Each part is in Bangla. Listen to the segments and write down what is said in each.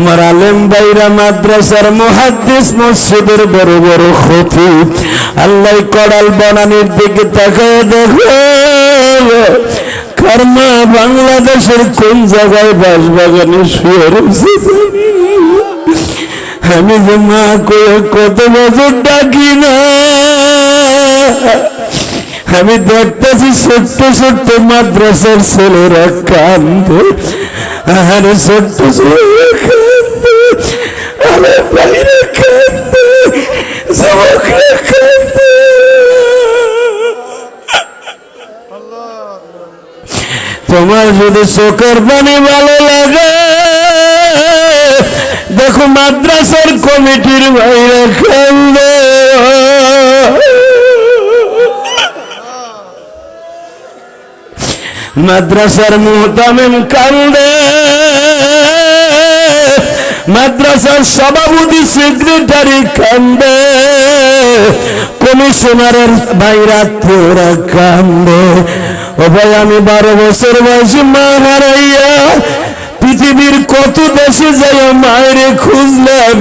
আমার আলেম বাইরা মাদ্রাসার মহাদ্দিস মসজিদের বড় বড় ক্ষতি। আল্লাহ কড়াল বনানির দিকে তাকায় দেখো। কর্মা বাংলাদেশের কোন জায়গায় বাসবাগানে শুয়ে রয়েছে? আমি যে মা কয়ে কত বছর ডাকি না। আমি দেখতেছি ছোট্ট ছোট্ট মাদ্রাসার ছেলেরা কান্দে। আর ছোট্ট ছেলেরা আমার বাইরে কান্দে যুবকরা কান্দে তোমার যদি চোখের পানি ভালো লাগে, দেখো মাদ্রাসার কমিটির বাইরে কান্দে মাদ্রাসার মুহতামিম কান্দে মাদ্রাসার সভাপতি সেক্রেটারি কান্দে কমিশনারের ভাইরা তোরা কান্দে। ও ভাই আমি বারো বছর বয়সে মা হারাইয়া পৃথিবীর কত দেশে যাই মায়ের খুঁজলাম,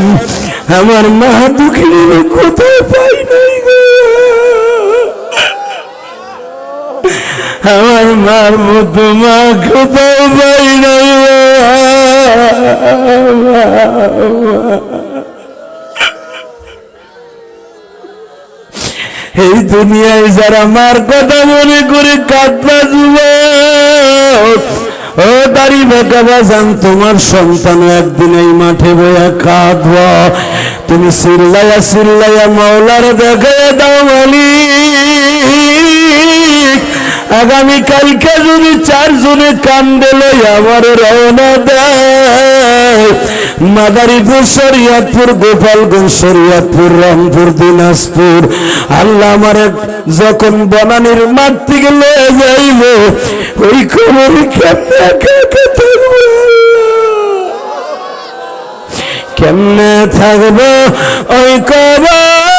আমার মা দুঃখী কোথাও পাই নাই আমার মার মতো মা কোথাও পাই নাই এই দুনিয়ায় যারা মার কথা মনে করে কাঁদবা যুবক, ও দাড়ি বেকা বাজান, তোমার সন্তান একদিন এই মাঠে বয়া কাঁদব। তুমি চিল্লাইয়া চিল্লাইয়া মাওলার দেখাইয়া দাও মালিক। আগামী কালকে যদি চারজনে কান্দে লই আমার রওনা দেয়। মাদারীপুর, শরিয়াতপুর, গোপালগঞ্জ, শরিয়াতপুর, রংপুর, দিনাজপুর। আল্লাহ আমার যখন বনানির মাঠ থেকে লয়ে যাইব, ওই খবর কেমনে কেমনে থাকব? ওই কবর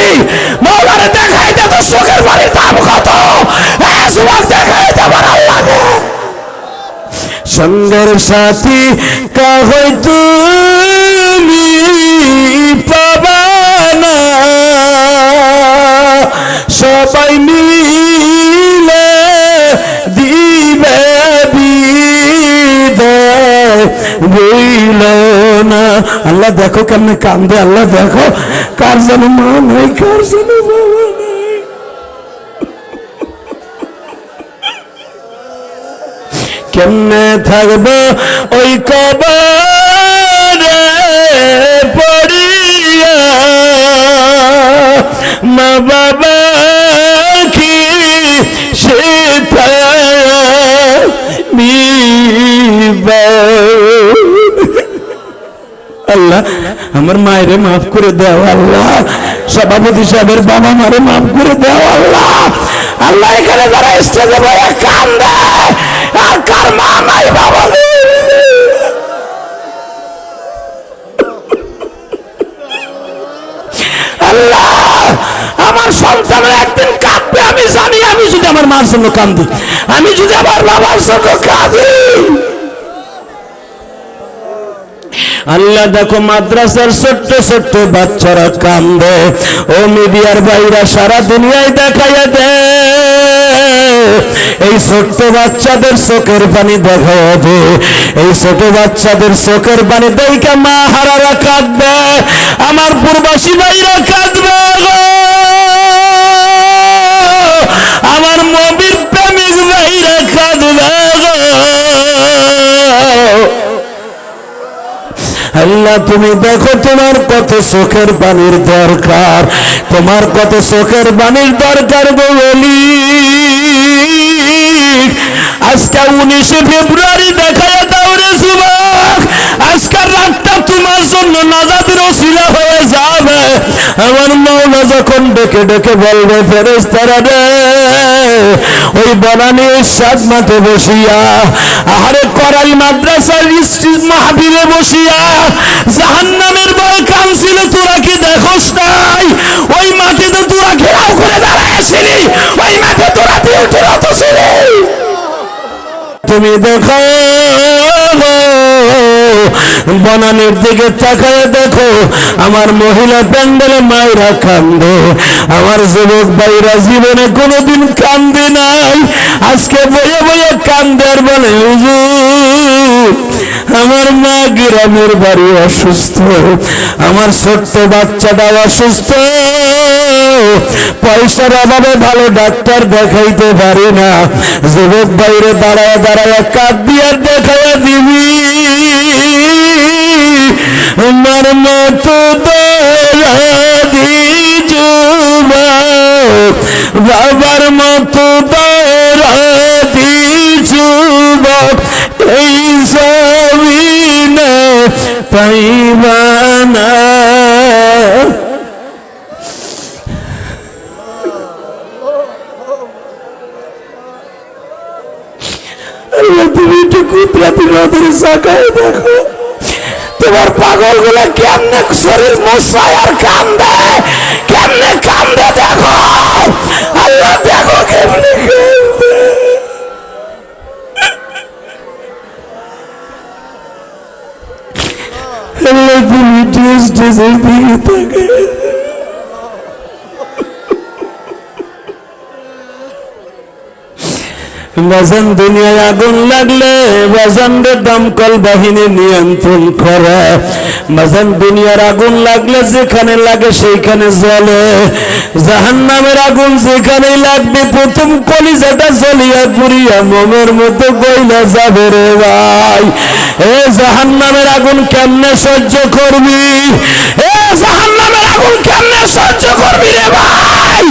কান্দি মৌলারে দেখাই দে তো চোখের বাড়ির দাম কত। দেখাই দে আমার আল্লাহকে। সঙ্গের সাথী কাহই তুমি পাবানা সবাই মিলে দিবে বিদায়। বইল না। আল্লাহ দেখো কেমনে কান্দে, আল্লাহ দেখো। কার যেন মা নাই, কার বাবা নাই। কেমনে থাকব ওই কবরে পড়িয়া? মা বাবা কি সেটা আল্লাহ আমার মায়েরে মাফ করে দাও আল্লাহ। সভাপতি সাহেবের বাবা মারে মাফ করে দাও আল্লাহ। আল্লাহ এখানে যারা স্টেজে বয়ে কান দেয় আর কার মা নাই বাবা আল্লাহ, আমার সন্তানের একদিন কাঁদবে, আমি জানি, আমি যদি আমার মার জন্য কান্দি, আমি যদি আমার বাবার জন্য কাঁদি। আল্লাহ দেখো মাদ্রাসার ছোট্ট ছোট্ট বাচ্চারা কান্দে। ও মিডিয়ার বাইরা সারা দুনিয়ায় দেখাইয়া দে। এই ছোট্ট বাচ্চাদের চোখের পানি দেখা এই ছোট বাচ্চাদের চোখের পানি দেখা মা হারারা কাঁদবে। আমার পূর্বাসী ভাইরা কাঁদবে আমার মবির প্রেমিক ভাইরা কাঁদবে। আল্লাহ, তুমি দেখো তোমার কত চোখের পানির দরকার। তোমার কত চোখের পানির দরকার বলি আজকে উনিশে ফেব্রুয়ারি দেখায় দাও রে রাতটা তোমার জন্য নাজাদের ওসিলা হয়ে যাবে। আমার মৌলা যখন ডেকে ডেকে বলবে ফেরেস তারা রে, ওই বনানি সাত মাঠে বসিয়া, আহারে করাই মাদ্রাসার মাহবিলে বসিয়া, জাহান্নামের ভয় কানছিল তোরা কি দেখোস নাই? ওই মাটিতে তোরা ঘেরাও করে দাঁড়াইছিলি ওই মাঠে তোরা ডিউটি রত ছিলি। তুমি দেখো, বনানির দিকে তাকায় দেখো, আমার মহিলা প্যান্ডেলে মায়েরা কান্দে, আমার যুবক ভাইরা জীবনে কোনোদিন কান্দে নাই। আজকে বইয়ে বইয়ে কান্দে আর বলে, হুজুর আমার মা গ্রামের বাড়ি অসুস্থ, আমার ছোট্ট বাচ্চাটা অসুস্থ। পয়সার অভাবে ভালো ডাক্তার দেখাইতে পারি না। যুবক বাইরে দাঁড়ায় দাঁড়ায় কাঁদবি আর দেখাইয়া দিবি। আমার মতো যুবক, বাবার মতো দয়াদি পাইবানা তুমি একটু কুদরাতি নজরে সাকায় দেখো। তোমার পাগলগুলা কেমনে শরীর মশায় আর কান্দে? কেমনে কান্দে আল্লাহ তুমি টেস্ট টেস্টের দিকে তাকায় বাজান দুনিয়ায় আগুন লাগলে বাজানদের দমকল বাহিনী নিয়ন্ত্রণ করে। বাজান দুনিয়ার আগুন লাগলে, যেখানে লাগে সেইখানে জ্বলে। জাহান নামের আগুন যেখানেই লাগবে, প্রথম কলিজাটা জ্বলিয়া পুরিয়া মোমের মতো গইলা যাবে রে ভাই। এ জাহান নামের আগুন কেমনে সহ্য করবি? এ জাহান নামের আগুন কেমনে সহ্য করবি রে ভাই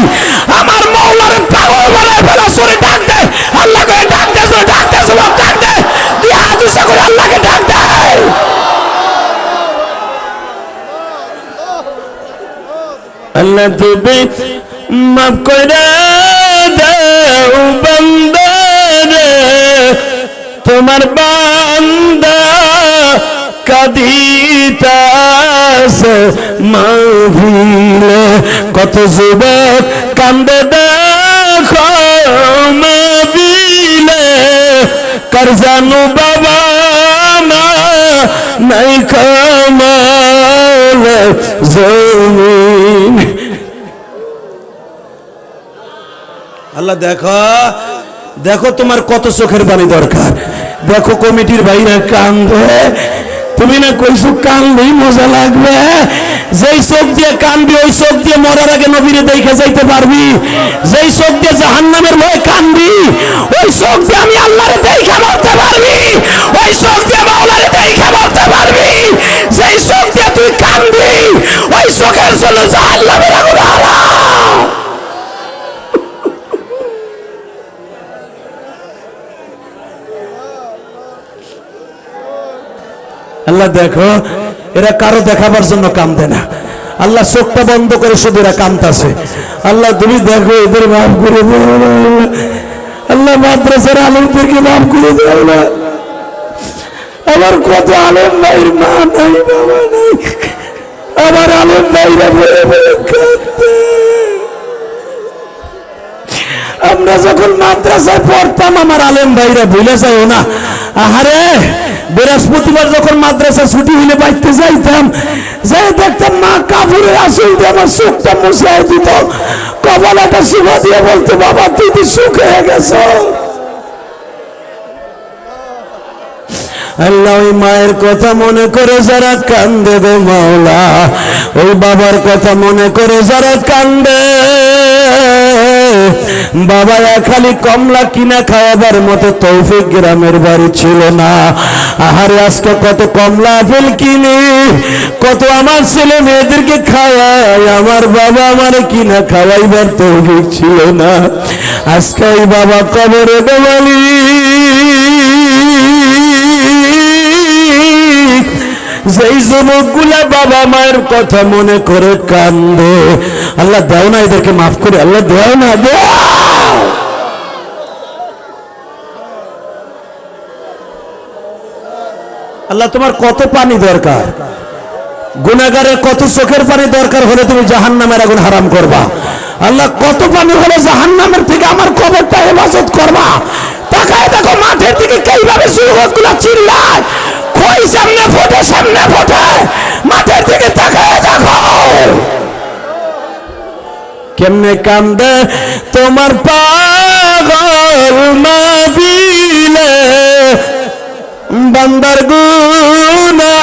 আমার মৌলার পাগল বলে ফেলা সরে ডাক দে আল্লাহ করে ডাক দে সরে ডাক দে সব ডাক দে তুই হাত উঁচা করে আল্লাহকে ডাক দে আল্লাহ তুমি মাফ করে দাও বান্দারে। তোমার বান্দা কাঁদিতাছে মাভিলে কত যুবক কান্দে, দেখো মাভিলে কার জানু বাবা নাই কামাল জমিন আল্লাহ দেখো দেখো তোমার কত চোখের পানি দরকার। দেখো কমিটির বাইরে কান্দে। তুমি না কইছো কানলেই মজা লাগবে। যেই চোখ দিয়ে কানবি, ওই চোখ দিয়ে মরার আগে নবীরে দেখে যাইতে পারবি। যেই চোখ দিয়ে জাহান্নামের ভয়ে কানবি, ওই চোখ দিয়ে আমি আল্লাহরে দেখে মরতে পারবি। ওই চোখ দিয়ে মাওলারে দেখে মরতে পারবি। যেই চোখ দিয়ে তুই কানবি, ওই চোখের জন্য জাহান্নামের আগুন হারাম। আল্লাহ দেখো, এরা কারও দেখাবার জন্য কামদে না। আল্লাহ চোখটা বন্ধ করে শুধু এরা কামতাছে আল্লাহ তুমি দেখো, এদের মাফ করে আল্লাহ। মাদ্রাসার আলমদেরকে মাফ করে না। আমার কত আলম ভাইয়ের মা নাই, বাবা নাই। আমার আলম ভাইরা বলে বলে আমরা যখন মাদ্রাসায় পড়তাম, আমার আলেম ভাইরা ভুলে যাও না। আহারে, বৃহস্পতিবার যখন মাদ্রাসা ছুটি হইলে বাইতে যাইতাম যাই দেখতাম মা কাপড়ের আসল দিয়ে আমার চোখটা মুছাই দিত। কপালাটা শুভা দিয়ে বলতো, বাবা তুই সুখ হয়ে গেছ। আল্লাহ ওই মায়ের কথা মনে করে যারা কান্দে গো মাওলা, ওই বাবার কথা মনে করে যারা কান্দে। বাবা খালি কমলা কিনা খাওয়াবার মতো তৌফিক গ্রামের বাড়ি ছিল না। আহারে, আজকে কত কমলা আপেল কিনে, কত আমার ছেলে মেয়েদেরকে খাওয়াই, আমার বাবা আমার কিনা খাওয়াইবার তৌফিক ছিল না। আজকে ওই বাবা কবরে দেওয়ালি যেই যুবকগুলা বাবা মায়ের কথা মনে করে কান্দে, আল্লাহ দেও না এদেরকে মাফ করে, আল্লাহ দেও না, দেও। আল্লাহ, তোমার কত পানি দরকার? গুনাগারের কত চোখের পানি দরকার হলে তুমি জাহান নামের আগুন হারাম করবা। আল্লাহ, কত পানি হলে জাহান নামের থেকে আমার কবরটা হেফাজত করবা। তাকায় দেখো, মাঠের দিকে কীভাবে যুবকগুলা চিল্লায়। কই সামনে ফোটে সামনে ফোটে। মাঠের দিকে তাকায় দেখো। কেমনে কান্দে তোমার পাগল মাবিলে বান্দার গুনা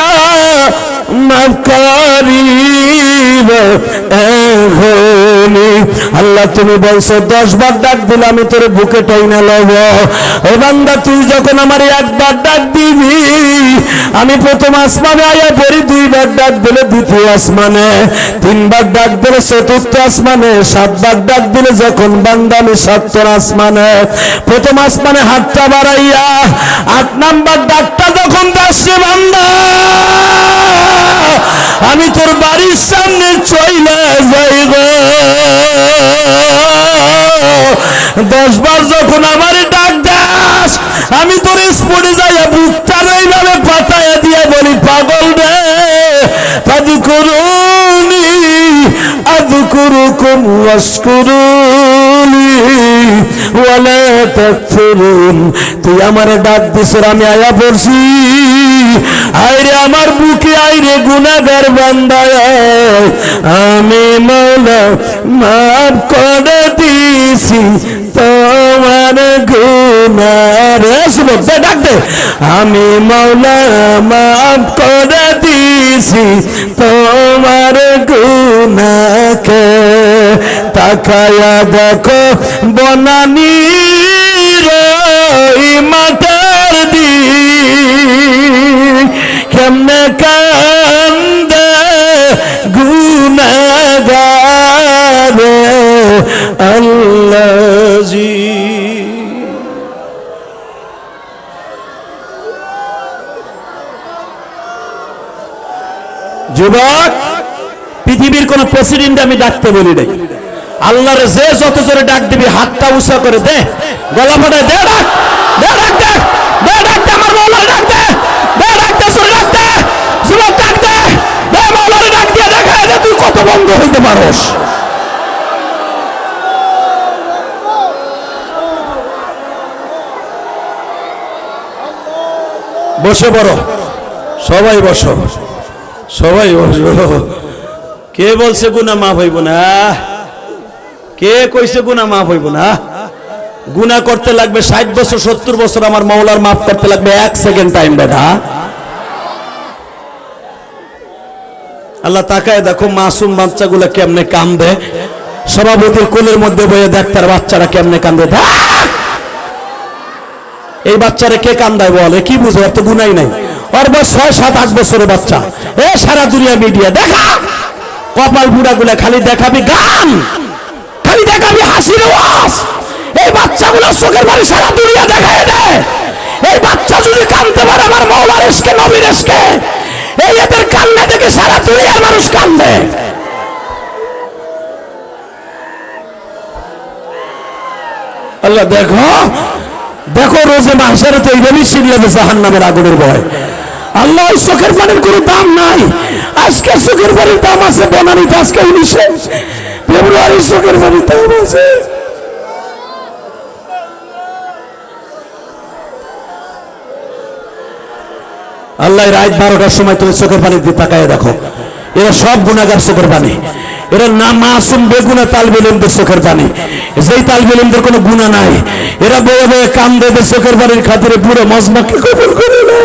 আল্লাহ তুমি বলছো দশ বার ডাক দিলে আমি তোর বুকে টাইনা লব ও বান্দা, তুই যখন আমার একবার ডাক দিবি, আমি প্রথম আসমানে আয়া পড়ি, দুইবার ডাক দিলে দ্বিতীয় আসমানে। তিনবার ডাক দিলে চতুর্থ আসমানে, সাতবার ডাক দিলে যখন বান্দা, আমি সত্তর আসমানে। প্রথম আসমানে হাতটা বাড়াইয়া, আট নাম্বার ডাকটা যখন দাসে বান্দা আমি তোর বাড়ির সামনে চইলে যাই গো দশ বার যখন আমার ডাক দাস, আমি তোর স্পোর্টে যাইয়া বুকটা এইভাবে পাতায় দিয়ে বলি, পাগল রে, পাদি করুনি, আদু করুকুম ওয়াসকুরুনি ওয়ালা তাকফুরুন তুই আমারে ডাক দিছর আমি আয়া পড়ছি। আইরে আমার বুকে, আইরে গুনাগার বান্দায়। আমি মৌলা মাফ করে দিছি তোমার গুনার। ডাক দে। আমি মৌলা মাফ করে দিছি তোমার গুনাকে। তাকায়া দেখো বনানি মাটার দি কেমনে কান্দে গুনাগারে আল্লাহ জি যুবক পৃথিবীর কোন প্রেসিডেন্ট আমি ডাকতে বলি নাই। আল্লাহর যে যত জোরে ডাক দিবি, হাতটা উঁচা করে দে, গলা ফাটায় দে, ডাক দে ডাক, দে দে, ডাক দে, আমার ডাক দে দে, ডাক দে ডাক দে ডাক দে দে ডাক দিয়ে তুই কত বন্ধ হইতে বসে বড় সবাই বসো সবাই বসো কে বলছে গুনা মাফ হইব না? কে কইছে গুনা মাফ হইব না? গুনা করতে লাগবে ষাট বছর, সত্তর বছর আমার মৌলার মাফ করতে লাগবে এক সেকেন্ড টাইম বেটা। আল্লাহ তাকায় দেখো মাসুম বাচ্চাগুলো কেমনে কান্দে। সভাপতির কোলের মধ্যে বয়ে তার বাচ্চারা কেমনে কান্দে। এই বাচ্চারা কে কান্দায় বলে? কি বুঝো? এত গুনাই নাই। ওর বয়স ছয়, সাত, আট বছরের বাচ্চা। এ সারা দুনিয়া মিডিয়া দেখা! কপাল বুড়া গুলা খালি দেখাবি গান, খালি দেখাবি হাসির ওয়াজ এই বাচ্চাগুলো চোখের বাড়ি সারা দুনিয়া দেখায় দেয় এই বাচ্চা যদি কানতে পারে, আমার মৌলার এসকে, নবীর এসকে, এই এদের কান্না দেখে সারা দুনিয়ার মানুষ কান্দে আল্লাহ, দেখো দেখো, রোজে মাসের তো এইভাবেই সিরিয়ালে জাহান নামের আগুনের ভয়। আল্লাহ চোখের পানির কোনো দাম নাই। আজকে চোখের পানির দাম আছে বনানিতে আজকে উনিশে ফেব্রুয়ারি চোখের পানির দাম আছে। আল্লাহ রাত বারোটার সময় তুমি চোখের পানি দিয়ে তাকায় দেখো। এরা সব গুণাগার চোখের পানি। এরা না মাসুম, বেগুনা, তালবেলেমদের চোখের পানি। যেই তালবেলেমদের কোনো গুণা নাই, এরা বয়ে বয়ে কাম দেবে চোখের পানির খাতিরে পুরো মজমাকে কবুল করে নাও।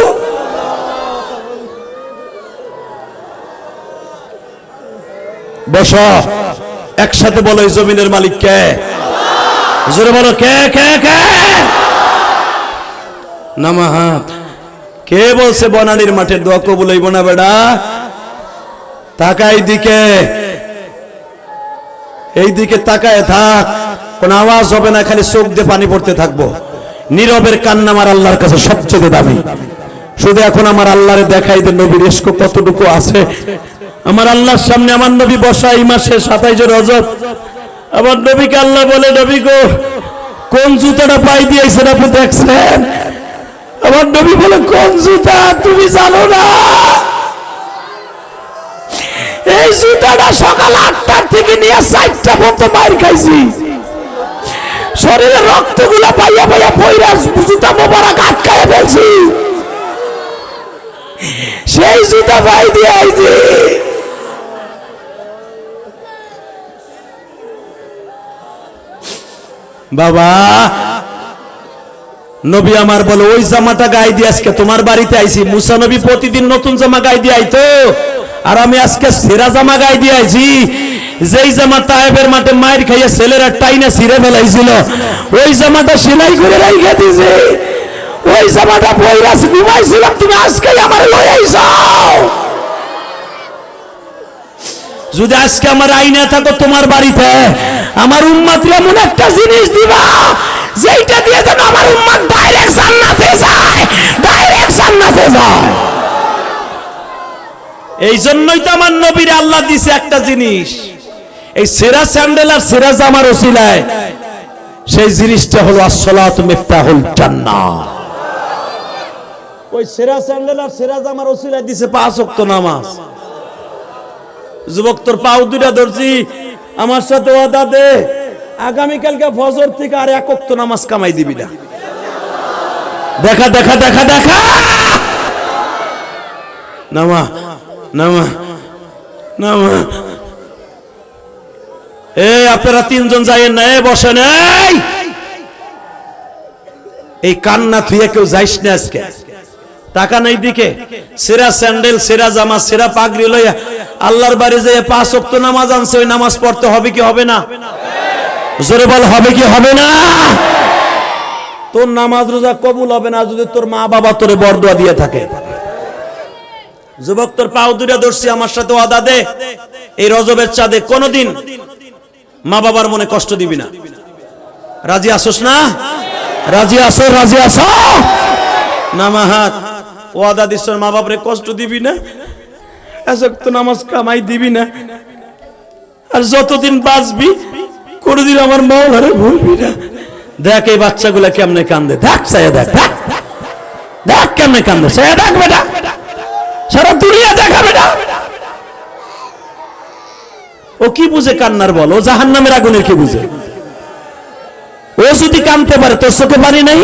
বস। একসাথে বলো জমিনের মালিক কে? জোরে বলো, কে কে কে? নামা হাত কে বলছে, বনানির মাঠের দোয়া কবুল হইব না বেড়া তাকাই দিকে। এই দিকে তাকায় থাক। কোন আওয়াজ হবে না, খালি চোখ দিয়ে পানি পড়তে থাকব। নীরবের কান্না আমার আল্লাহর কাছে সবচেয়ে দাবি শুধু এখন আমার আল্লাহরে দেখাই দে, নবীর এস্ক কতটুকু আছে। আমার আল্লাহর সামনে আমার নবী বসা এই মাসে সাতাইশে রজব। আমার নবীকে আল্লাহ বলে, নবী গো, কোন জুতাটা পাই দিয়েছেন আপনি দেখছেন? আমার নবী বলে, কোন জুতা? তুমি জানো না? এই জুতাটা সকাল আটটার থেকে নিয়ে চারটা পর্যন্ত মার খাইছি। শরীরে রক্তগুলা পাইয়া পাইয়া পইরা জুতা মোবারক আটকায় ফেলছি। সেই জুতা পাই দিয়ে বাবা, নবী আমার বলে, ওই জামাটা গায়ে দিয়ে আজকে তোমার বাড়িতে আইছি। মুসা নবী প্রতিদিন নতুন জামা গায়ে দিয়ে আইতো। আর আমি আজকে সেরা জামা গায়ে দিয়ে আইছি। যেই জামা তায়েবের মাঠে মায়ের খাইয়া ছেলেরা টাইনে ছিঁড়ে ফেলাইছিল, ওই জামাটা সেলাই করে রাইখা দিছে ওই জামাটা পয়রা ঘুমাইছিলাম, তুমি আজকে আমার লই আইসাও যদি আজকে আমার আইনে থাকো তোমার বাড়িতে, আমার উম্মাত এমন একটা জিনিস দিবা, যেইটা দিয়ে যেন আমার উম্মাত ডাইরেক্ট জান্নাতে যায় ডাইরেক্ট জান্নাতে যায়। এই জন্যই তো আমার নবীর আল্লাহ দিছে একটা জিনিস। এই সেরা স্যান্ডেল আর সেরা জামার ওসিলায়, সেই জিনিসটা হলো আসসালাত মিফতাহুল জান্নাহ। ওই সেরা স্যান্ডেল আর সেরা জামার ওসিলায় দিছে পাঁচ ওয়াক্ত নামাজ। যুবক, তোর পাও দুটা ধরছি। আমার সাথে ওয়াদা দে। আগামীকালকে ফজর থেকে আর এক ওয়াক্ত নামাজ কামাই দিবি না। দেখা দেখা দেখা দেখা! নামা নামা নামা। এ, আপনারা তিনজন যাইয়েন না, এ, বসেন, এই! কান্না থুয়ে কেউ যাইস না আজকে। টাকা নাই দিকে। সেরা স্যান্ডেল, সেরা জামা, সেরা পাগড়ি লইয়া আল্লাহর বাড়ি যেয়ে পাঁচ ওয়াক্ত নামাজ আনছে, ওই নামাজ পড়তে হবে কি হবে না? জোরে বল, হবে কি হবে না? তোর নামাজ রোজা কবুল হবে না, যদি তোর মা বাবা তোরে বরদোয়া দিয়ে থাকে। যুবক, তোর পাও দুটা ধরছি, আমার সাথে ওয়াদা দে। এই রজবের চাঁদে কোনোদিন মা বাবার মনে কষ্ট দিবি না। রাজি আসোস না? রাজি আসো রাজি আসো। নামা হাত ওয়াদা দিস মা বাপরে কষ্ট দিবি না? এসব নামাজ কামাই দিবি না। আর যতদিন বাঁচবি, কোনদিন আমার মৌলারে ভুলবি না। দেখ এই বাচ্চাগুলা কেমনে কান্দে। দেখ সায়া, দেখ দেখ। দেখ কেমনে কান্দে। সায়া, দেখ বেটা। সারা দুনিয়া দেখা বেটা। ও কি বুঝে কান্নার বল? ও জাহান নামের আগুনের কি বুঝে? ও যদি কানতে পারে, তোর চোখে পানি নাই?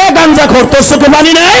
এ গাঞ্জা খোর তোর চোখে পানি নাই?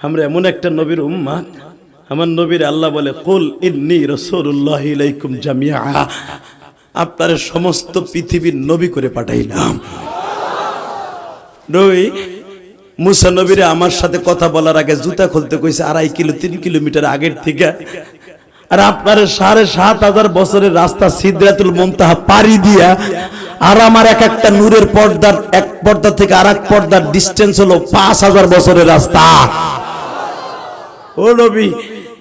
আমরা এমন একটা নবীর উম্মাদ আমার নবীর আল্লাহ বলে, কুল ইন্নি রাসূলুল্লাহ ইলাইকুম জামিয়া আপনার সমস্ত পৃথিবীর নবী করে পাঠাইলাম। নবী, মুসা নবীরে আমার সাথে কথা বলার আগে জুতা খুলতে কইছে আড়াই কিলো, তিন কিলোমিটার আগের থেকে। আর আপনার সাড়ে সাত হাজার বছরের রাস্তা সিদ্ধাতুল মমতাহা পাড়ি দিয়া, আর আমার এক একটা নূরের পর্দার, এক পর্দা থেকে আর এক পর্দার ডিস্টেন্স হলো পাঁচ হাজার বছরের রাস্তা। ও নবী,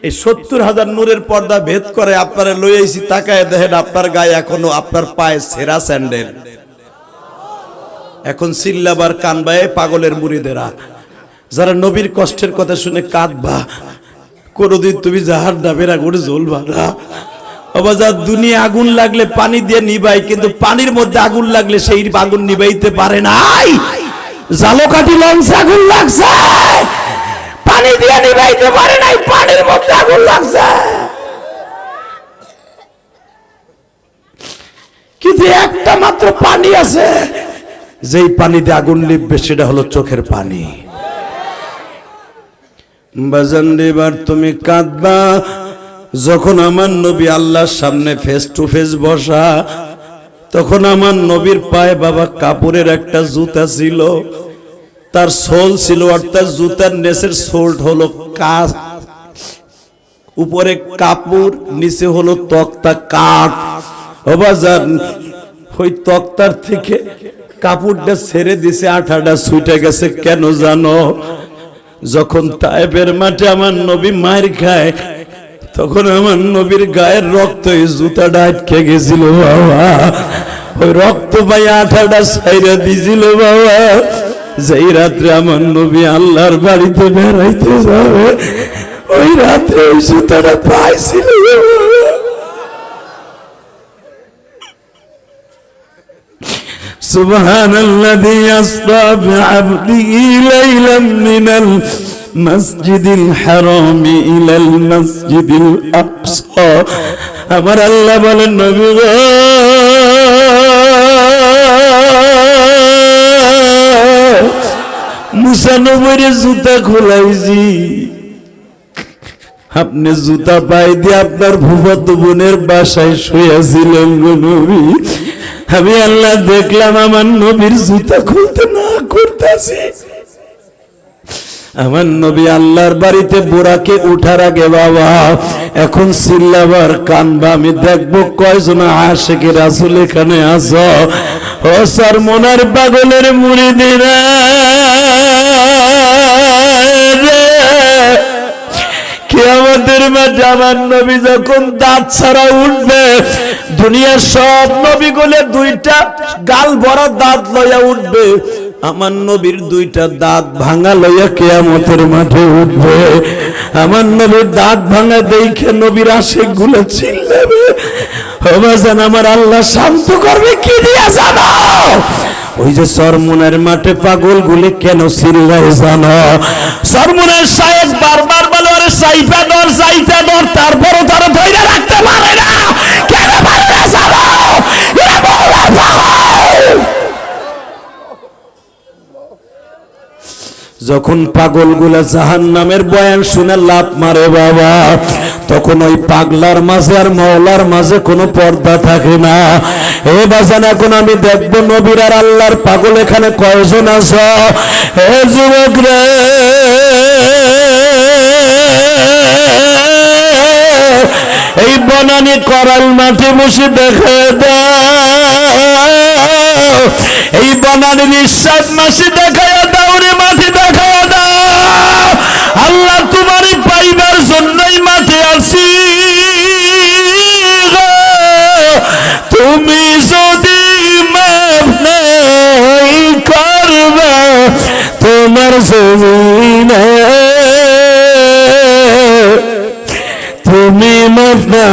এই সত্তর হাজার নূরের পর্দা ভেদ করে আপনারা লই আইছি, তাকায় দেখেন আপনার গায়ে এখনও আপনার পায়ে সেরা স্যান্ডেল। এখন সিল্লাবার কানবায়ে পাগলের মুড়িদেরা। যারা নবীর কষ্টের কথা শুনে কাঁদবা, কোনোদিন তুমি যাহার ডাবের আগুনে জ্বলবা না। বাবা যা দুনিয়া আগুন লাগলে পানি দিয়ে নিবাই কিন্তু পানির মধ্যে আগুন লাগলে সেই আগুন নিবাইতে পারে নাই। জালকাঠি লঞ্চে আগুন লাগছে। পানি দিয়ে নিবাইতে পারে নাই, পানির মধ্যে আগুন লাগছে। কিন্তু একটা মাত্র পানি আছে, যেই পানিতে আগুন লিপবে সেটা হলো চোখের পানি। বাজান তুমি কাঁদবা, যখন আমার নবী আল্লাহর সামনে ফেস টু ফেস বসা, তখন আমার নবীর পায়ে বাবা কাপড়ের একটা জুতা ছিল। তার সোল ছিল, অর্থাৎ জুতার নেসের সোল্ট হলো কাজ উপরে কাপড়, নিচে হলো তক্তা কাঠ। অবাজার ওই তক্তার থেকে কাপড়টা ছেড়ে দিছে, আঠাটা ছুটে গেছে। কেন জানো? যখন তাইবের মাঠে আমার নবী মায়ের খায় তখন আমার নবীর গায়ের রক্ত এই জুতাটা আটকে গেছিল, বাবা। ওই রক্ত পাই আঠাটা সাইরা দিছিল, বাবা। যেই রাত্রে আমার নবী আল্লাহর বাড়িতে বেড়াইতে যাবে ওই রাত্রে ওই জুতাটা পাইছিল বাবা। سبحان الذي أسرى بعبده ليلا من المسجد الحرام إلى المسجد الأقصى আমার আল্লাহ বলেন নবী জুতা খোলাইছি। আপনি জুতা পাই দিয়ে আপনার ভূপত বোনের বাসায় শুয়েছিলেন গো নবী। আমি আল্লাহ দেখলাম আমার নবীর জুতা খুলতে না করতেছি আমার নবী আল্লাহর বাড়িতে বুড়াকে উঠার আগে, বাবা, এখন সিল্লাবার কানবা আমি দেখব কয়জন আশেকে রাসুল এখানে আস ও স্যার, মোনার পাগলের মুড়ি দিরা কিয়ামতের মাঝে নবী যখন দাঁত ছাড়া উঠবে, দুনিয়ার সব নবী গুলে দুইটা গাল ভরা দাঁত লইয়া উঠবে। আমার নবীর দুইটা দাঁত ভাঙা লইয়া কেয়ামতের মাঠে উঠবে। আমার নবীর দাঁত ভাঙা দেখে নবীর আশেকগুলো চিল্লাবে। হবাজান আমার আল্লাহ শান্ত করবে, কি দিয়া জানো? ওই যে সরমুনের মাঠে পাগল গুলি কেন চিল্লায় জানো? সরমুনের সাহেব বারবার বলে ওরে সাইফা দর সাইফা দর তারপরও তারা ধৈর্য রাখতে পারে না। কেন পারে না জানো? এরা মৌলার পাগল। যখন পাগলগুলা জাহান নামের বয়ান শুনে লাভ মারে বাবা, তখন ওই পাগলার মাঝে আর মৌলার মাঝে কোনো পর্দা থাকে না। এ বাজান, এখন আমি দেখব নবীর আর আল্লাহর পাগল এখানে কয়জন আছ? হে যুবক রে। এই বনানি করাল মাঠে বসে দেখে দাও। এই বনানি নিঃশ্বাস মাসে দেখায় দাও রে মাঠে দেখায় দাও আল্লাহ তোমারই পাইবার জন্যই মাঠে আসি। তুমি যদি করবে, তোমার জমিনে তুমি মফনা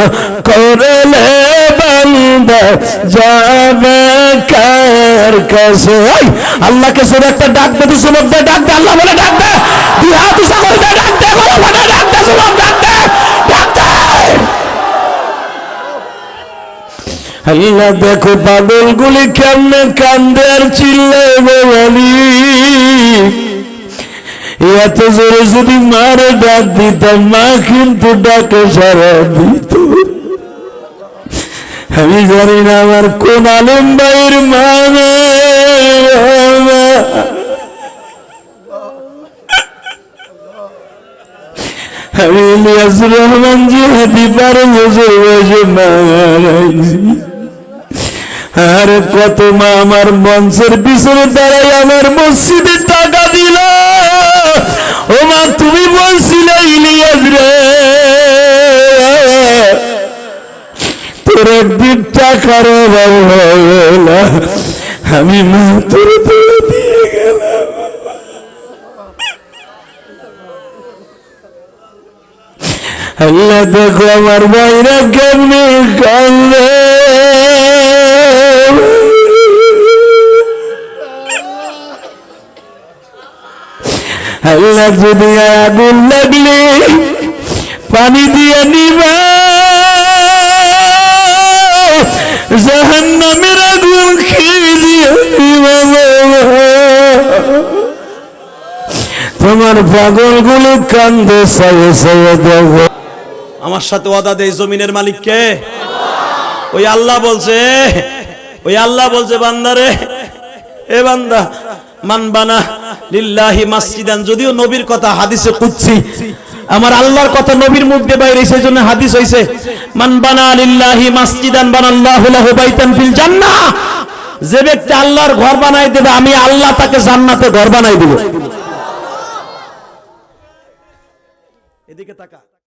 বান্দা যাবে কার কাছে? আল্লাহকে শুধু একটা ডাক দে তুই দে, ডাক দে, আল্লাহ বলে ডাক দে। হাত দে, ডাক দে ডাক দে ডাক দে ডাক দে। আল্লাহ দেখো পাগল গুলি কেমনে কান্দে আর চিল্লে বলি এত জোরে যদি মারে ডাক দিতাম, মা কিন্তু ডাকে সারা দিত। আমি জানি না আমার কোন আলম ভাইয়ের মানে আমি ইলিয়াস রহমান জিহাদি পারে বসে বসে আর কত মা আমার মঞ্চের পিছনে দাঁড়াই আমার মসজিদে টাকা দিল ও মা তুমি বলছিলে ইলিয়াস রে একদিন টাকার অভাব হবে না। আমি মা তোর তুলে দিয়ে গেলাম। আল্লাহ দেখো আমার বাইরা কেমনি কান্দে আল্লাহ যদি আগুন তোমার পাগলগুলো কান্দে আমার সাথে ওয়াদা দেয় জমিনের মালিক কে? ওই আল্লাহ বলছে, ওই আল্লাহ বলছে বান্দারে এ বান্দা মান বানা লিল্লাহি মাসজিদান, যদিও নবীর কথা হাদিসে কুচ্ছি আমার আল্লাহর কথা নবীর মুখ দিয়ে বাইরে সেই জন্য হাদিস হইছে মানবানা লিল্লাহি মাসজিদান, বানাল্লাহু লাহু বাইতান ফিল জান্নাহ। যে ব্যক্তি আল্লাহর ঘর বানাই দেবে, আমি আল্লাহ তাকে জান্নাতে ঘর বানাই দেব। এদিকে তাকা